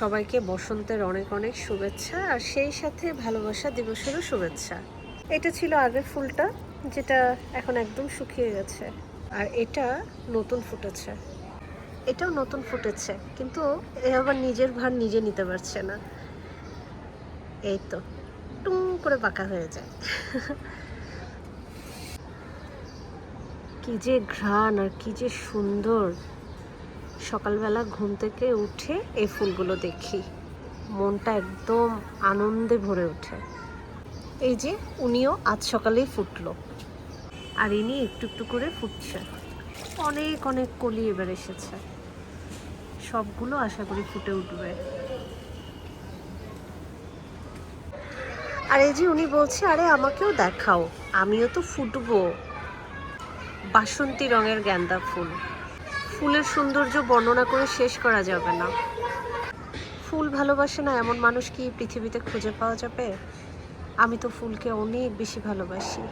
সবাইকে বসন্তের অনেক অনেক শুভেচ্ছা, আর সেই সাথে ভালোবাসা দিবসেরও শুভেচ্ছা। এটা ছিল আগের ফুলটা, যেটা এখন একদম শুকিয়ে গেছে, আর এটা নতুন ফুটেছে। এটাও নতুন ফুটেছে, কিন্তু এ আবার নিজের ভার নিজে নিতে পারছে না। এই তো, টুং করে পাকা হয়ে যায়। কি যে ঘ্রাণ আর কি যে সুন্দর। সকালবেলা ঘুম থেকে উঠে এই ফুলগুলো দেখি। মনটা একদম আনন্দে ভরে ওঠে। এই যে উনিও আজ সকালেই ফুটলো। আর ইনি একটু একটু করে ফুটছে। অনেক অনেক কলি এবার এসেছে। সবগুলো আশা করি ফুটে উঠবে। আর এই যে উনি বলছে, আরে, আমাকেও দেখাও। আমিও তো ফুটবো। বাসন্তী রঙের গ্যান্দা ফুল। ফুলের সৌন্দর্য বর্ণনা করে শেষ করা যাবে না। ফুল ভালোবাসে না এমন মানুষ কি পৃথিবীতে খুঁজে পাওয়া যাবে? আমি তো ফুলকে অনেক বেশি ভালোবাসি।